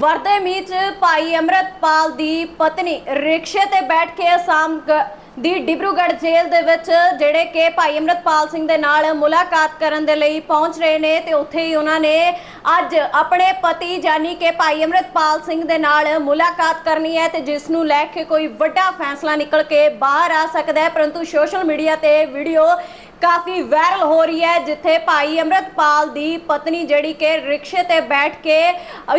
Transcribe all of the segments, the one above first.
ਵਰਦੇ ਮੀਂਹ 'ਚ ਭਾਈ ਅਮਰਤਪਾਲ ਦੀ ਪਤਨੀ ਰਿਕਸ਼ੇ ਤੇ ਬੈਠ ਕੇ ਅਸਾਮ ਗ- ਦੀ ਡਿਬਰੂਗੜ੍ਹ ਜੇਲ੍ਹ ਦੇ ਵਿੱਚ, ਜਿਹੜੇ ਕਿ ਭਾਈ ਅਮਰਤਪਾਲ ਸਿੰਘ ਦੇ ਨਾਲ ਮੁਲਾਕਾਤ ਕਰਨ ਦੇ ਲਈ ਪਹੁੰਚ ਰਹੇ ਨੇ ਤੇ ਉੱਥੇ ਹੀ ਉਹਨਾਂ ਨੇ ਅੱਜ ਆਪਣੇ ਪਤੀ ਜਾਨੀ ਕਿ ਭਾਈ ਅਮਰਤਪਾਲ ਸਿੰਘ ਦੇ ਨਾਲ ਮੁਲਾਕਾਤ ਕਰਨੀ ਹੈ ਤੇ ਜਿਸ ਨੂੰ ਲੈ ਕੇ ਕੋਈ ਵੱਡਾ ਫੈਸਲਾ ਨਿਕਲ ਕੇ ਬਾਹਰ ਆ ਸਕਦਾ ਹੈ। ਪਰੰਤੂ ਸੋਸ਼ਲ ਮੀਡੀਆ ਤੇ ਵੀਡੀਓ ਕਾਫੀ ਵਾਇਰਲ ਹੋ ਰਹੀ ਹੈ, ਜਿੱਥੇ ਭਾਈ ਅਮਰਤਪਾਲ ਦੀ ਪਤਨੀ ਜਿਹੜੀ ਕਿ ਰਿਕਸ਼ੇ ਤੇ ਬੈਠ ਕੇ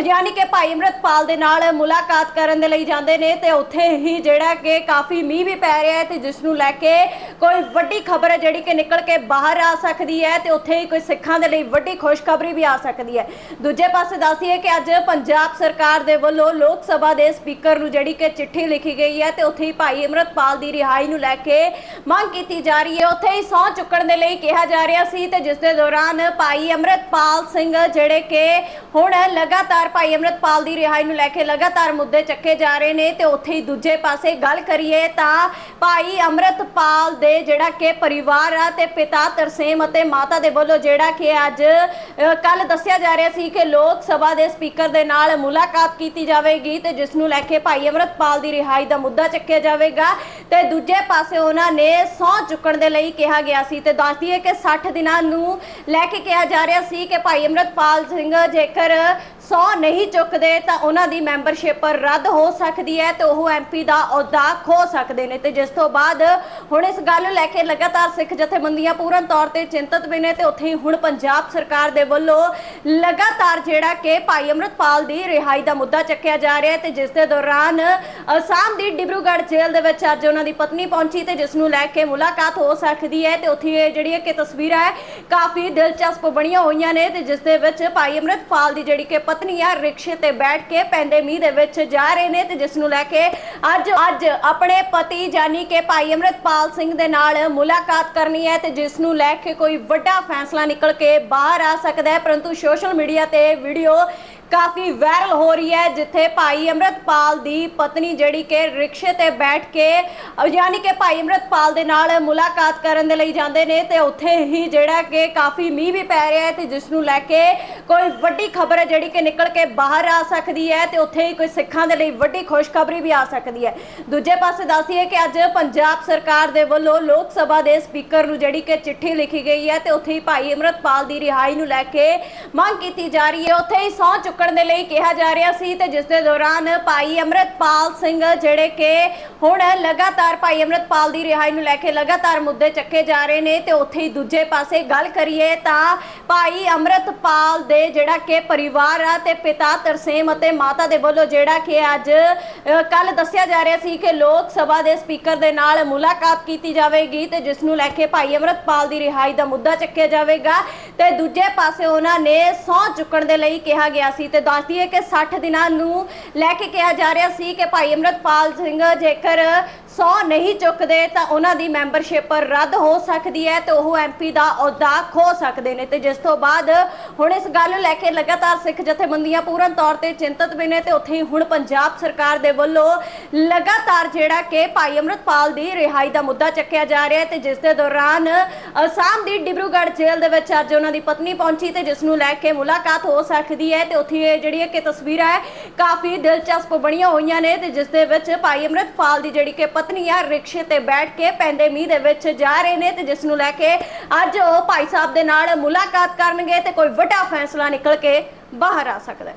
ਯਾਨੀ ਕਿ ਭਾਈ ਅਮਰਤਪਾਲ ਦੇ ਨਾਲ ਮੁਲਾਕਾਤ ਕਰਨ ਦੇ ਲਈ ਜਾਂਦੇ ਨੇ ਤੇ ਉੱਥੇ ਹੀ ਜਿਹੜਾ ਕਿ ਕਾਫੀ ਮੀਂਹ ਵੀ ਪੈ ਰਿਹਾ ਹੈ ਤੇ ਜਿਸ ਨੂੰ ਲੈ ਕੇ ਕੋਈ ਵੱਡੀ ਖਬਰ ਹੈ ਜਿਹੜੀ ਕਿ ਨਿਕਲ ਕੇ ਬਾਹਰ ਆ ਸਕਦੀ ਹੈ ਤੇ ਉੱਥੇ ਹੀ ਕੋਈ ਸਿੱਖਾਂ ਦੇ ਲਈ ਵੱਡੀ ਖੁਸ਼ਖਬਰੀ ਵੀ ਆ ਸਕਦੀ ਹੈ। ਦੂਜੇ ਪਾਸੇ ਦੱਸਦੀਏ ਕਿ ਅੱਜ ਪੰਜਾਬ ਸਰਕਾਰ ਦੇ ਵੱਲੋਂ ਲੋਕ ਸਭਾ ਦੇ ਸਪੀਕਰ ਨੂੰ ਜਿਹੜੀ ਕਿ ਚਿੱਠੀ ਲਿਖੀ ਗਈ ਹੈ ਤੇ ਉੱਥੇ ਹੀ ਭਾਈ ਅਮਰਤਪਾਲ ਦੀ ਰਿਹਾਈ ਨੂੰ ਲੈ ਕੇ ਮੰਗ ਕੀਤੀ ਜਾ ਰਹੀ ਹੈ। ਉੱਥੇ ਹੀ ਸਹੁੰ ਚੁੱਕਣ ਦੇ ਲਈ ਕਿਹਾ ਜਾ ਰਿਹਾ ਸੀ ਤੇ ਜਿਸ ਦੇ ਦੌਰਾਨ ਭਾਈ ਅਮਰਤਪਾਲ ਸਿੰਘ ਜਿਹੜੇ ਕਿ ਹੁਣ ਲਗਾਤਾਰ ਭਾਈ ਅਮਰਤਪਾਲ ਦੀ ਰਿਹਾਈ ਨੂੰ ਲੈ ਕੇ ਲਗਾਤਾਰ ਮੁੱਦੇ ਚੱਕੇ ਜਾ ਰਹੇ ਨੇ ਤੇ ਉੱਥੇ ਹੀ ਦੂਜੇ ਪਾਸੇ ਗੱਲ ਕਰੀਏ ਤਾਂ ਭਾਈ ਅਮਰਤਪਾਲ ਦੇ ਜਿਹੜਾ ਕਿ ਪਰਿਵਾਰ ਆ ਤੇ ਪਿਤਾ ਤਰਸੇਮ ਅਤੇ ਮਾਤਾ ਦੇ ਵੱਲੋਂ ਜਿਹੜਾ ਕਿ ਅੱਜ ਕੱਲ ਦੱਸਿਆ ਜਾ ਰਿਹਾ ਸੀ ਕਿ ਲੋਕ ਸਭਾ ਦੇ ਸਪੀਕਰ ਦੇ ਨਾਲ ਮੁਲਾਕਾਤ ਕੀਤੀ ਜਾਵੇਗੀ ਤੇ ਜਿਸ ਨੂੰ ਲੈ ਕੇ ਭਾਈ ਅਮਰਤਪਾਲ ਦੀ ਰਿਹਾਈ ਦਾ ਮੁੱਦਾ ਚੱਕਿਆ ਜਾਵੇਗਾ। ਤੇ ਦੂਜੇ ਪਾਸੇ ਉਹਨਾਂ ਨੇ ਸਹੁੰ ਚੁੱਕਣ ਦੇ ਲਈ ਕਿਹਾ ਗਿਆ ਸੀ ਤੇ ਦੱਸਦੀ ਹੈ ਕਿ 60 ਦਿਨਾਂ ਨੂੰ ਲੈ ਕੇ ਕਿਹਾ ਜਾ ਰਿਹਾ ਸੀ ਕਿ ਭਾਈ ਅਮਰਤਪਾਲ ਸਿੰਘ ਜੇਕਰ ਸੌ ਨਹੀਂ ਚੁੱਕਦੇ ਤਾਂ ਉਹਨਾਂ ਦੀ ਮੈਂਬਰਸ਼ਿਪ ਰੱਦ ਹੋ ਸਕਦੀ ਹੈ ਤੇ ਉਹ ਐਮਪੀ ਦਾ ਅਹੁਦਾ ਖੋ ਸਕਦੇ ਨੇ। ਤੇ ਜਿਸ ਤੋਂ ਬਾਅਦ ਹੁਣ ਇਸ ਗੱਲ ਨੂੰ ਲੈ ਕੇ ਲਗਾਤਾਰ ਸਿੱਖ ਜਥੇਬੰਦੀਆਂ ਪੂਰਨ ਤੌਰ ਤੇ ਚਿੰਤਤ ਵੀ ਨੇ ਤੇ ਉੱਥੇ ਹੀ ਹੁਣ ਪੰਜਾਬ ਸਰਕਾਰ ਦੇ ਵੱਲੋਂ ਲਗਾਤਾਰ ਜਿਹੜਾ ਕਿ ਭਾਈ ਅਮਰਤਪਾਲ ਦੀ ਰਿਹਾਈ ਦਾ ਮੁੱਦਾ ਚੱਕਿਆ ਜਾ ਰਿਹਾ ਹੈ ਤੇ ਜਿਸ ਦੇ ਦੌਰਾਨ ਅਸਾਮ ਦੀ ਡਿਬਰੂਗੜ੍ਹ ਜੇਲ੍ਹ ਦੇ ਵਿੱਚ ਅੱਜ ਉਹਨਾਂ ਦੀ ਪਤਨੀ ਪਹੁੰਚੀ ਤੇ ਜਿਸ ਨੂੰ ਲੈ ਕੇ ਮੁਲਾਕਾਤ ਹੋ ਸਕਦੀ ਹੈ ਤੇ ਉੱਥੇ ਇਹ ਜਿਹੜੀ ਹੈ ਕਿ ਤਸਵੀਰਾਂ ਹੈ, ਕਾਫੀ ਦਿਲਚਸਪ ਬਣੀਆਂ ਹੋਈਆਂ ਨੇ ਤੇ ਜਿਸ ਦੇ ਵਿੱਚ ਭਾਈ ਅਮਰਤਪਾਲ ਦੀ ਜਿਹੜੀ ਕਿ ਪਤਨੀ ਰਿਕਸ਼ੇ ਤੇ ਬੈਠ ਕੇ ਪੈਂਦੇ ਮੀਂਹ ਦੇ ਵਿੱਚ ਜਾ ਰਹੇ ਨੇ ਤੇ ਜਿਸ ਨੂੰ ਲੈ ਕੇ ਅੱਜ ਅੱਜ ਆਪਣੇ ਪਤੀ ਜਾਨੀ ਕਿ ਭਾਈ ਅਮਰਤਪਾਲ ਸਿੰਘ ਦੇ ਨਾਲ ਮੁਲਾਕਾਤ ਕਰਨੀ ਹੈ ਤੇ ਜਿਸ ਨੂੰ ਲੈ ਕੇ ਕੋਈ ਵੱਡਾ ਫੈਸਲਾ ਨਿਕਲ ਕੇ ਬਾਹਰ ਆ ਸਕਦਾ ਹੈ। ਪਰੰਤੂ ਸੋਸ਼ਲ ਮੀਡੀਆ ਤੇ ਵੀਡੀਓ ਕਾਫੀ ਵਾਇਰਲ ਹੋ ਰਹੀ ਹੈ, ਜਿੱਥੇ ਭਾਈ ਅਮਰਤਪਾਲ ਦੀ ਪਤਨੀ ਜਿਹੜੀ ਕਿ ਰਿਕਸ਼ੇ ਤੇ ਬੈਠ ਕੇ ਯਾਨੀ ਕਿ ਭਾਈ ਅਮਰਤਪਾਲ ਦੇ ਨਾਲ ਮੁਲਾਕਾਤ ਕਰਨ ਦੇ ਲਈ ਜਾਂਦੇ ਨੇ ਤੇ ਉੱਥੇ ਹੀ ਜਿਹੜਾ ਕਿ ਕਾਫੀ ਮੀਂਹ ਵੀ ਪੈ ਰਿਹਾ ਹੈ ਤੇ ਜਿਸ ਨੂੰ ਲੈ ਕੇ ਕੋਈ ਵੱਡੀ ਖਬਰ ਹੈ ਜਿਹੜੀ ਕਿ ਨਿਕਲ ਕੇ ਬਾਹਰ ਆ ਸਕਦੀ ਹੈ ਤੇ ਉੱਥੇ ਹੀ ਕੋਈ ਸਿੱਖਾਂ ਦੇ ਲਈ ਵੱਡੀ ਖੁਸ਼ਖਬਰੀ ਵੀ ਆ ਸਕਦੀ ਹੈ। ਦੂਜੇ ਪਾਸੇ ਦੱਸਦੀਏ ਕਿ ਅੱਜ ਪੰਜਾਬ ਸਰਕਾਰ ਦੇ ਵੱਲੋਂ ਲੋਕ ਸਭਾ ਦੇ ਸਪੀਕਰ ਨੂੰ ਜਿਹੜੀ ਕਿ ਚਿੱਠੀ ਲਿਖੀ ਗਈ ਹੈ ਤੇ ਉੱਥੇ ਹੀ ਭਾਈ ਅਮਰਤਪਾਲ ਦੀ ਰਿਹਾਈ ਨੂੰ ਲੈ ਕੇ ਮੰਗ ਕੀਤੀ ਜਾ ਰਹੀ ਹੈ। ਉੱਥੇ ਹੀ ਸਹੁੰ ਚੁੱਕਣ ਦੇ ਲਈ ਕਿਹਾ ਜਾ ਰਿਹਾ ਸੀ ਤੇ ਜਿਸ ਦੇ ਦੌਰਾਨ ਭਾਈ ਅਮਰਤਪਾਲ ਸਿੰਘ ਜਿਹੜੇ ਕਿ ਹੁਣ ਲਗਾਤਾਰ ਭਾਈ ਅਮਰਤਪਾਲ ਦੀ ਰਿਹਾਈ ਨੂੰ ਲੈ ਕੇ ਲਗਾਤਾਰ ਮੁੱਦੇ ਚੱਕੇ ਜਾ ਰਹੇ ਨੇ ਤੇ ਉੱਥੇ ਹੀ ਦੂਜੇ ਪਾਸੇ ਗੱਲ ਕਰੀਏ ਤਾਂ ਭਾਈ ਅਮਰਤਪਾਲ ਦੇ ਜਿਹੜਾ ਕਿ ਪਰਿਵਾਰ ਆ ਤੇ ਪਿਤਾ ਤਰਸੇਮ ਅਤੇ ਮਾਤਾ ਦੇ ਵੱਲੋਂ ਜਿਹੜਾ ਕਿ ਅੱਜ ਕੱਲ ਦੱਸਿਆ ਜਾ ਰਿਹਾ ਸੀ ਕਿ ਲੋਕ ਸਭਾ ਦੇ ਸਪੀਕਰ ਦੇ ਨਾਲ ਮੁਲਾਕਾਤ ਕੀਤੀ ਜਾਵੇਗੀ ਤੇ ਜਿਸ ਨੂੰ ਲੈ ਕੇ ਭਾਈ ਅਮਰਤਪਾਲ ਦੀ ਰਿਹਾਈ ਦਾ ਮੁੱਦਾ ਚੱਕਿਆ ਜਾਵੇਗਾ ਤੇ ਦੂਜੇ ਪਾਸੇ ਉਹਨਾਂ ਨੇ ਸਹੁੰ ਚੁੱਕਣ ਦੇ ਲਈ ਕਿਹਾ ਗਿਆ ਸੀ ਤੇ ਦੱਸ ਦਈਏ ਕਿ 60 ਦਿਨਾਂ ਨੂੰ ਲੈ ਕੇ ਕਿਹਾ ਜਾ ਰਿਹਾ ਸੀ ਕਿ ਭਾਈ ਅਮਰਤਪਾਲ ਸਿੰਘ ਜੇਕਰ ਸੌ ਨਹੀਂ ਚੁੱਕਦੇ ਤਾਂ ਉਹਨਾਂ ਦੀ ਮੈਂਬਰਸ਼ਿਪ ਰੱਦ ਹੋ ਸਕਦੀ ਹੈ ਤੇ ਉਹ ਐਮਪੀ ਦਾ ਅਹੁਦਾ ਖੋ ਸਕਦੇ ਨੇ। ਤੇ ਜਿਸ ਤੋਂ ਬਾਅਦ ਹੁਣ ਇਸ ਗੱਲ ਨੂੰ ਲੈ ਕੇ ਲਗਾਤਾਰ ਸਿੱਖ ਜਥੇਬੰਦੀਆਂ ਪੂਰਨ ਤੌਰ ਤੇ ਚਿੰਤਤ ਵੀ ਨੇ ਤੇ ਉੱਥੇ ਹੀ ਹੁਣ ਪੰਜਾਬ ਸਰਕਾਰ ਦੇ ਵੱਲੋਂ ਲਗਾਤਾਰ ਜਿਹੜਾ ਕਿ ਭਾਈ ਅਮਰਤਪਾਲ ਦੀ ਰਿਹਾਈ ਦਾ ਮੁੱਦਾ ਚੱਕਿਆ ਜਾ ਰਿਹਾ ਹੈ ਤੇ ਜਿਸ ਦੇ ਦੌਰਾਨ ਅਸਾਮ ਦੀ ਡਿਬਰੂਗੜ੍ਹ ਜੇਲ੍ਹ ਦੇ ਵਿੱਚ ਅੱਜ ਉਹਨਾਂ ਦੀ ਪਤਨੀ ਪਹੁੰਚੀ ਤੇ ਜਿਸ ਨੂੰ ਲੈ ਕੇ ਮੁਲਾਕਾਤ ਹੋ ਸਕਦੀ ਹੈ ਤੇ ਉੱਥੇ ਜਿਹੜੀ ਹੈ ਕਿ ਤਸਵੀਰਾਂ ਹੈ, ਕਾਫੀ ਦਿਲਚਸਪ ਬਣੀਆਂ ਹੋਈਆਂ ਨੇ ਤੇ ਜਿਸ ਦੇ ਵਿੱਚ ਭਾਈ ਅਮਰਤਪਾਲ ਦੀ ਜਿਹੜੀ ਕਿ ਪਤਨੀ ਆ, ਰਿਕਸ਼ੇ ਤੇ ਬੈਠ ਕੇ ਪੈਂਦੇ ਮੀਂਹ ਦੇ ਵਿੱਚ ਜਾ ਰਹੇ ਨੇ ਤੇ ਜਿਸ ਨੂੰ ਲੈ ਕੇ ਅੱਜ ਉਹ ਭਾਈ ਸਾਹਿਬ ਦੇ ਨਾਲ ਮੁਲਾਕਾਤ ਕਰਨਗੇ ਤੇ ਕੋਈ ਵੱਡਾ ਫੈਸਲਾ ਨਿਕਲ ਕੇ ਬਾਹਰ ਆ ਸਕਦਾ